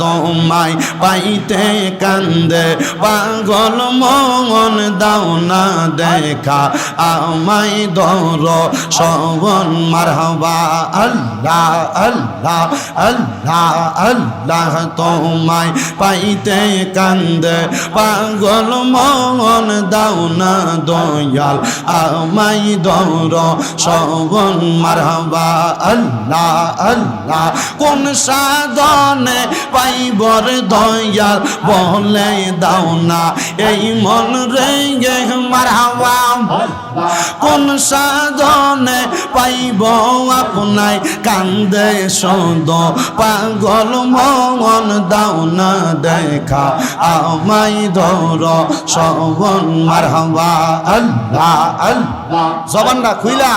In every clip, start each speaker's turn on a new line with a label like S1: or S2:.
S1: তোমায় পাইতে কান্দে, পাগল মন দাও না দেখা, আমায় দর শবন মারহাবা, আল্লাহ আল্লাহ আল্লাহ আল্লাহ তোমায় পাইতে কান্দে, পাগল মন দাও না দয়াল, আমায় দর শবন মারহাবা, আল্লাহ আল্লাহ, কোন সাধনে পাইবর দয়া বলে দাও না। এই মন রে মারহাবা কোন সাধনে পাইব আপনায় কান্দে সদ পাগল মন, দাও না দেখা আমায় ধর। শবন মারহাবা, আল্লাহ আল্লাহ। জবানটা খুইলা।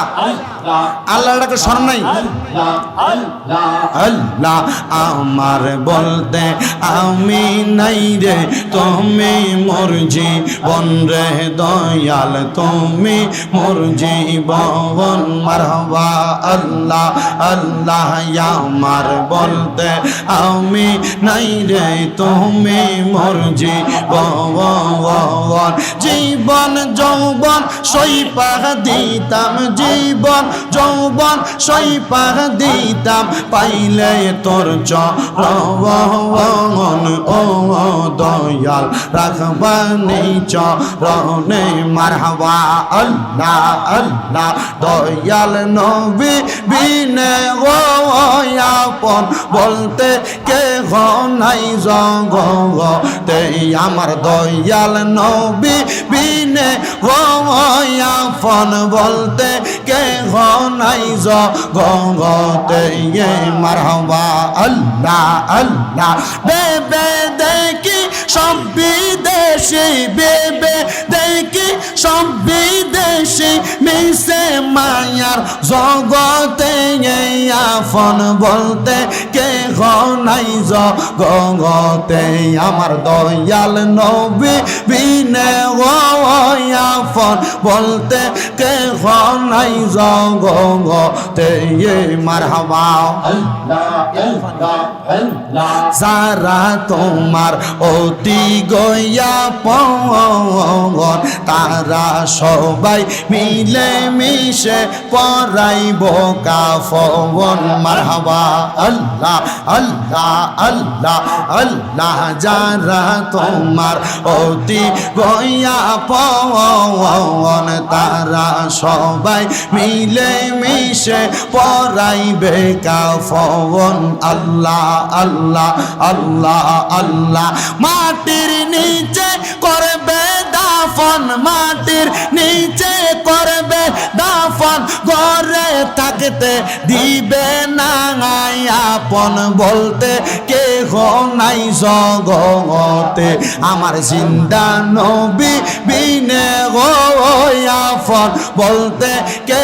S1: আল্লাহটাকে স্মরণ নাই। আল্লাহ, আমার বলতে আমি নাই রে, তুমি মোর জীবন রে, দয়াল তুমি মোর জীবন মারহাবা আল্লাহ আল্লাহ আমার বলতে আমি নাই রে, তুমি মোর জীবন জীবন, যৌবন সইপাহ দিতাম, জীবন, যৌবন সইপাহ দিতাম, পাইলে তোর চরণ, ও দয়াল রাখবানি চরণে মারহাবা আল্লাহ আল্লাহ, দয়াল নবী বিনে আপন বলতে কে নাই জগতে, আমার দয়াল নবী বিনে আপন বলতে কে নাই জগতে মারহাবা আল্লাহ আল্লাহ। বেবে দেখি সব বিদেশি বেবে দেখি সব বিদেশি মিশে মায়ার জগতে আফন বলতে কে নাই জগতে। আমার দয়াল নবী বিনে আফন বলতে কে নাই জগতে। মারহাবা। সারা তোমার অতি গয়া পঙ্গন, তারা সবাই মিলে মিশে পরাইব কাফন মারহাবা, আল্লাহ আল্লাহ আল্লাহ আল্লাহ, যারা তোমার অতি গয়া পঙ্গন তারা সবাই মিলে মিশে পরাইবে কাফন আল্লাহ আল্লাহ আল্লাহ আল্লাহ। মাটির নিচে করবে দাফন, মাটির নিচে করবে দাফন ঘরে থাকতে দিবে না আপন বলতে কে নাই জগতে। আমার জিন্দা নবী বিনে আপন বলতে কে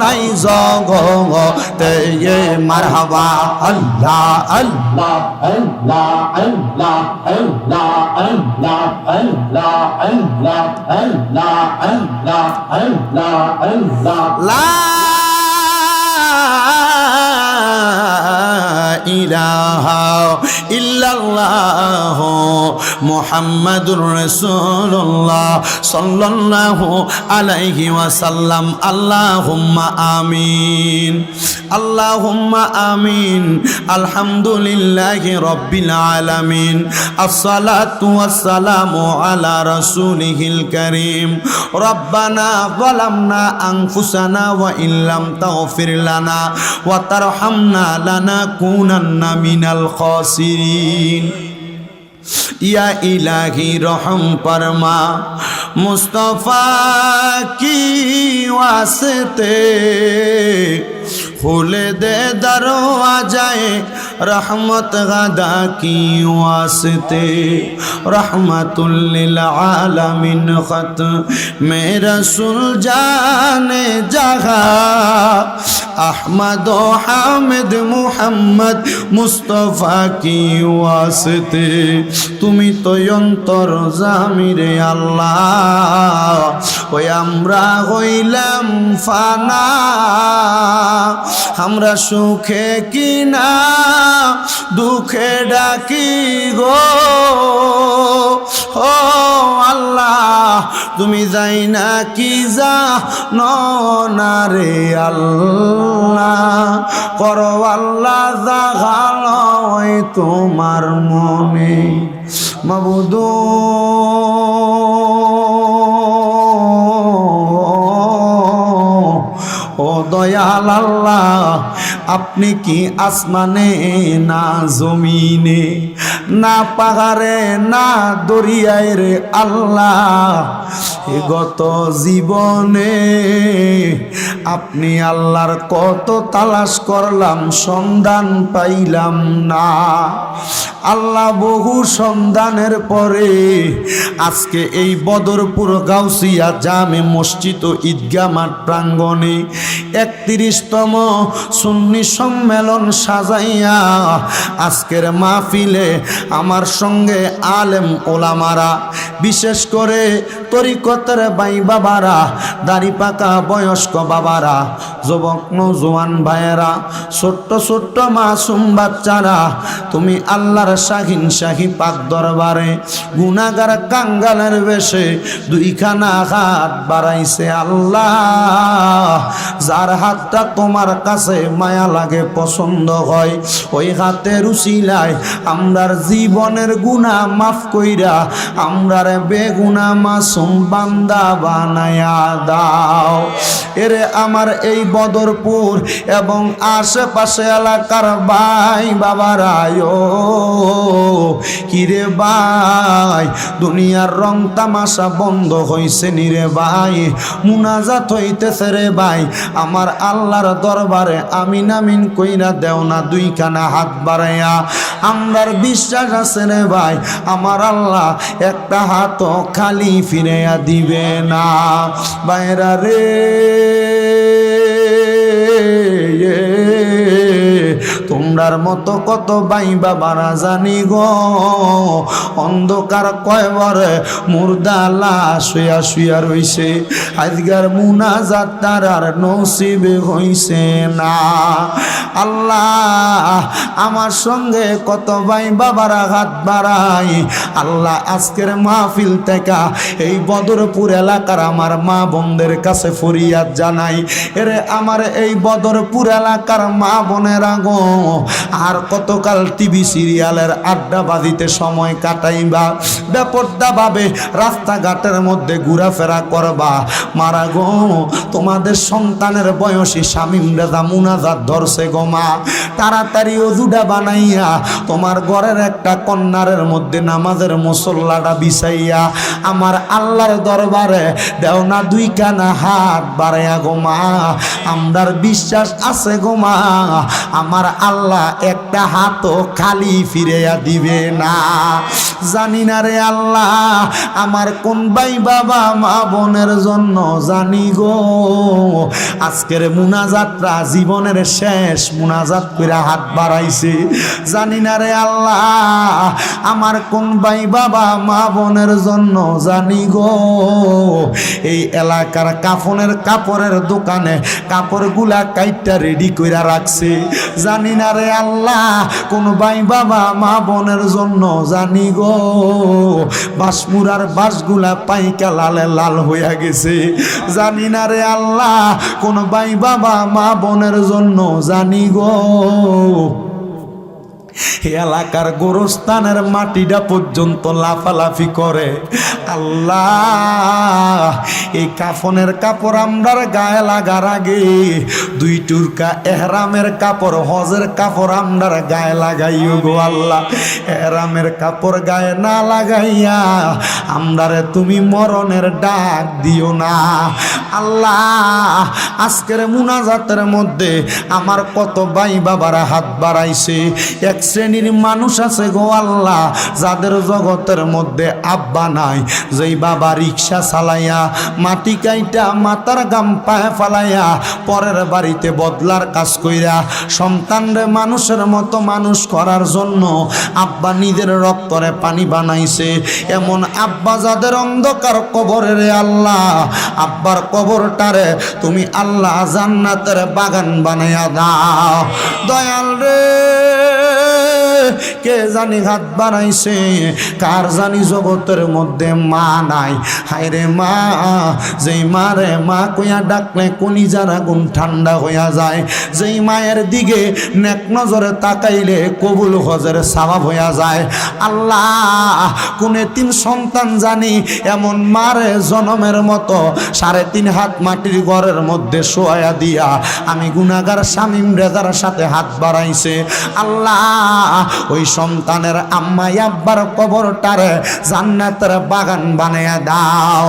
S1: নাই জগতে। এ মারহাবা আল্লাহ আল্লাহ
S2: আল্লাহ আল্লাহ আল্লাহ আল্লাহ আল্লাহ আল্লাহ আল্লাহ Allah, আল্লাহ
S1: আল্লাহ ইলাহা ইল্লাল্লাহ মুহাম্মাদুর রাসূলুল্লাহ সাল্লাল্লাহু আলাইহি ওয়াসাল্লাম। আল্লাহুম্মা আমিন। আল্লাহুম্মা আমিন। আলহামদুলিল্লাহি রাব্বিল আলামিন। আসসালাতু ওয়াসসালামু আলা রাসূলিহিল কারীম। রব্বানা যালামনা আনফুসানা ওয়া ইল্লাম তাগফির লানা ওয়া তারহামনা লানাকুনান্না মিনাল খাসিরিন। ইয়া ইলাহি রহম পরমা, মুস্তফা কি ওয়াসতে। খুলে দে দরওয়াজায়ে রহমত গাদা কি ওয়াসতে। রহমতুল আলামিন খত মে রসুল জানে আহমদ হামিদ মুহাম্মদ মুস্তফা কি ওয়াসতে? তুমি তো অন্তর জামিরে আল্লাহ। ওই আমরা হইলাম ফানা। আমরা সুখে কিনা দুঃখে ডাকি গো। ও তুমি যাই না কি যা না আল্লাহ? করো আল্লাহ জাগালয় তোমার মনে। মাবুদু। ও দয়াল আল্লাহ আপনি কি আসমানে না জমিনে না পাহাড়ে না দরিয়ায় রে আল্লাহ? গত জীবনে আপনি আল্লাহর কত তালাশ করলাম, সন্ধান পাইলাম না। আল্লাহ বহু সন্ধানের পরে আজকে এই বদরপুর গাউসিয়া জামে মসজিদ ও ঈদগা মাঠ প্রাঙ্গণে একত্রিশতম সুন্নি সম্মেলন সাজাইয়া আজকের মাহফিলে আমার সঙ্গে আলেম ওলামারা, বিশেষ করে তরিকতের বাই বাবারা দাড়ি পাকা বয়স্ক বাবারা যুবক নৌজওয়ান ভাইয়েরা, ছোট্ট ছোট্ট মাসুম বাচ্চারা, তুমি আল্লাহর শাহিন শাহী পাক দরবারে গুনাগার কাঙ্গালের বেশে দুইখানা হাত বাড়াইছে আল্লাহ। যার হাতটা তোমার কাছে মায়া লাগে, পছন্দ হয়, ওই হাতের উচিলায় আমরার জীবনের গুণা মাফ কইরা আমরার বেগুনা মাসুম বান্দা বানায়া দাও। এরে আমার এই বদরপুর এবং আশেপাশে এলাকার ভাই বাবারায় কিরে ভাই, দুনিয়ার রং তামাশা বন্ধ হইছে নিরে ভাই, মুনাজাত হইতেছে রে ভাই, আমার আল্লাহর দরবারে আমিন আমিন কইরা দেও না দুইখানা হাত বাড়াইয়া। আমরার বিশ্বাস আছে রে ভাই, আমার আল্লাহ একটা হাত খালি ফিরাইয়া দিবে না। বাইরা রে তোমরার মতো কত বাই বাবারা জানি গো? অন্ধকার কয়বারে মুর্দা লাশ শুয়া শুয়া রইছে। আজগার মুনা যাত্রার আর নসিবে হইছে না। আল্লাহ, আমার সঙ্গে কত ভাই বাবারা হাত বাড়াই। আল্লাহ, আজকের মাহফিল থেকে এই বদরপুর এলাকার আমার মা বোনদের কাছে ফরিয়াদ জানাই। এরে আমার এই বদরপুর এলাকার মা বোনেরা গো আর কতকাল টিভি সিরিয়ালের আড্ডা বাদিতে সময় কাটাইবা? বেপর্দা ভাবে রাস্তাঘাটের মধ্যে ঘোরাফেরা করবা। মারা গো, তোমাদের সন্তানের বয়সী স্বামীম রেজা মুনাজাত ধরছে গো মা। তাড়াতাড়ি অজুডা বানাইয়া তোমার ঘরের একটা কন্যারের মধ্যে নামাজের মুসল্লাটা বিছাইয়া আমার আল্লাহর দরবারে দেও না দুই কানা হাত বাড়াইয়া গো মা। আমরার বিশ্বাস আছে গো মা। আমার আল্লাহ একটা হাতও খালি ফিরেয়া দিবে না। জানি না রে আল্লাহ, আমার কোন ভাই বাবা, মা বোনের জন্য জানি গো। আজকের মুনাজাতরা জীবনের শেষ মুনাজাত করে হাত বাড়াইছে। জানি না রে আল্লাহ, আমার কোন ভাই বাবা, মা বোনের জন্য জানি গো। এই এলাকার কাফনের কাপড়ের দোকানে কাপড়গুলা কাইটটা রেডি কইরা রাখছে। জানি না রে আল্লাহ, কোন ভাই বাবা, মা বোনের জন্য জানি গো বাসমুরার বাসগুলা পাইকা লালে লাল হইয়া গেছে। জানি না রে আল্লাহ, কোন ভাই বাবা, মা বোনের জন্য জানি গো। এলাকার গোরস্থানের মাটিটা পর্যন্ত লাফালাফি করে। আল্লাহ, এই কাফনের কাপড় আমরার গায়ে লাগার আগে দুই টুরকা এহরামের কাপড়, হজের কাপড় আমরার গায়ে লাগাইও গো আল্লাহ। এহরামের কাপড় গায়ে না লাগাইয়া আমরারে তুমি মরণের ডাক দিও না। আল্লাহ, আজকের মুনাজাতের মধ্যে আমার কত ভাই বাবারা হাত বাড়াইছে, এক শ্রেণির মানুষ আছে গো আল্লাহ, যাদের জগতের মধ্যে আব্বা নাই। যেই বাবা রিক্সা চালাইয়া, মাটি কাইটা মাতার গাম পায়ে ফালাইয়া, পরের বাড়িতে বদলার কাজ কইরা, সন্তানরে মানুষের মতো মানুষ করার জন্য আব্বা নিজের রক্তরে পানি বানাইছে। এমন আব্বা যাদের অন্ধকার কবরের আল্লাহ, আব্বার কবরটারে তুমি আল্লাহ জান্নাতের বাগান বানাইয়া দাও। দয়াল রে। কে জানি হাত বাড়াইছে কার জানি জগতের মধ্যে মা নাই? হায়রে মা, যেই মা রে মা কইয়া ডাকলে কলিজার আগুন ঠান্ডা হইয়া যায়? যেই মায়ের দিকে নেক নজরে তাকাইলে কবুল হজের সাবাব হইয়া যায়। আল্লাহ, কোনে তিন সন্তান জানি, এমন মারে জনমের মতো সাড়ে তিন হাত মাটির ঘরের মধ্যে শোয়া দিয়া আমি গুনাগার স্বামীম রেজার সাথে হাত বাড়াইছে। আল্লাহ ওই সন্তানের আম্মাই আব্বার কবরটারে জান্নাতের বাগান বানাইয়া দাও।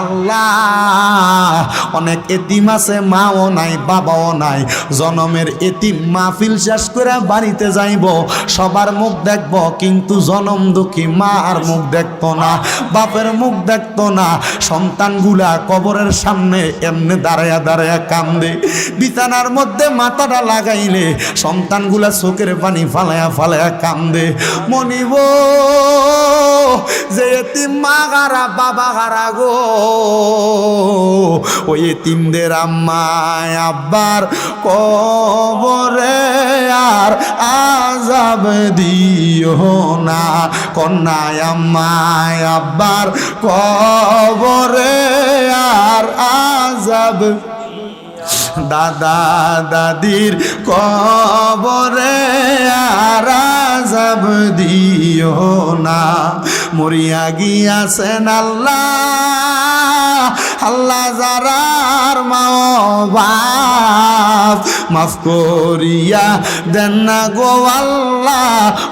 S1: আল্লাহ, অনেক এতিম আছে, মাও নাই, বাবাও নাই। জনমের এতিম মাহফিল শেষ করে বাড়িতে যাইব, সবার মুখ দেখব, কিন্তু জনম দুঃখী মা আর মুখ দেখতো না, বাপের মুখ দেখতো না। সন্তানগুলা কবরের সামনে এমনি দাঁড়ায়া দাঁড়ায়া কান্দে, বিছানার মধ্যে মাথাটা লাগাইলে সন্তানগুলা চোখের পানি ফালায়া ফালায়া কান্দে, মনিব, যে এতিম মা গারা, বাবা গারা গো। ওই এতিমদের আম্মায় আব্বার কবরে আর আজাব দিও না। কন্যায়, আম্মায় আব্বার কবরে আর আজাব দাদা দাদির কবরে আরাজাব দিও না। মরিয়া গিয়াছেন আল্লাহ। আল্লাহ যারার মাও বাপ মাফ করিয়া দেন না গো আল্লাহ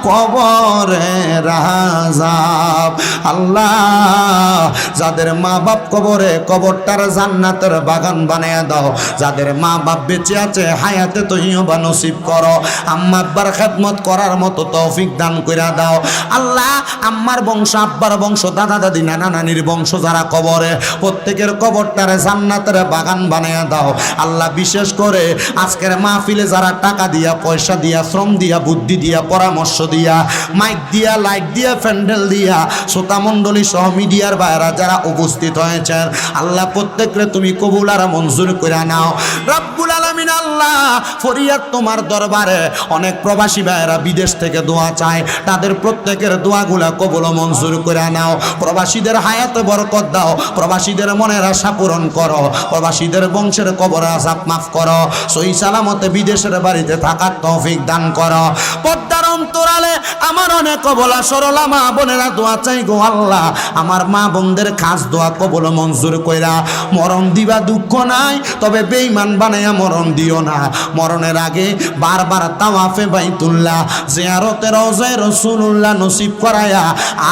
S1: কবরে রাজাব। আল্লাহ, যাদের মা বাপ কবরে, কবরটার জান্নাতের বাগান বানায়া দাও। যাদের মা বাপ বেঁচে আছে, হায়াতে তৈও বা নসিব করো। আম্মা আব্বার খেদমত করার মতো তৌফিক দান কইরা দাও। আল্লাহ, আম্মার বংশ, আব্বার বংশ দাদা দাদি নানা নানির বংশ যারা কবরে, প্রত্যেকের কবরটারে জান্নাতের বাগান বানায়া দাও। আল্লাহ বিশেষ করে আজকের মাহফিলে যারা টাকা দিয়া, পয়সা দিয়া, শ্রম দিয়া, বুদ্ধি দিয়া, পরামর্শ দিয়া, মাইক দিয়া, লাইট দিয়া, প্যান্ডেল দিয়া, শ্রোতা মণ্ডলী সহ মিডিয়ার বাইরা যারা উপস্থিত হয়েছেন, আল্লাহ প্রত্যেকরে তুমি কবুল আর মঞ্জুর করে নাও। রব্বুল আলামিন আল্লাহ ফরিয়াদ তোমার দরবারে অনেক প্রবাসী ভাইয়েরা বিদেশ থেকে দোয়া চায়। তাদের প্রত্যেকের দোয়াগুলা কবুল মঞ্জুর করে নাও। প্রবাসীদের হায়াতে বরকত দাও। প্রবাসীদের মনের আশা পূরণ করো। প্রবাসীদের বংশের কবর আজাব মাফ করো। সই সালামতে বিদেশের বাড়িতে থাকার তৌফিক দান করো। পদ্মার অন্তরালে আমার অনেক কবলা সরলা মা বোনেরা দোয়া চাই গো আল্লাহ। আমার মা বোনদের খাস দোয়া কবল মঞ্জুর কইরা। মরণ দিবা দুঃখ নাই, তবে বেইমান বানাইয়া মরণ দিও না। মরণের আগে বারবার তাওয়াফে বাইতুল্লাহ জিয়ারতে রওজায়ে রাসূলুল্লাহ নসিব করায়া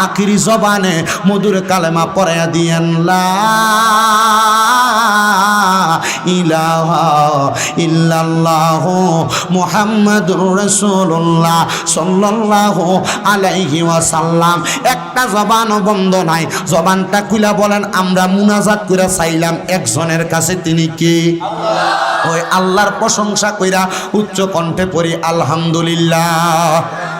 S1: আখিরি জবানে মধুর কালেমা পড়ায়া দিয়েন, লা ইলাহা একটা জবান নাই। জবানটা বলেন, আমরা করে চাইলাম, একজনের কাছে তিনি কে? ওই আল্লাহর প্রশংসা কইরা উচ্চ কণ্ঠে পড়ি, আলহামদুলিল্লাহ।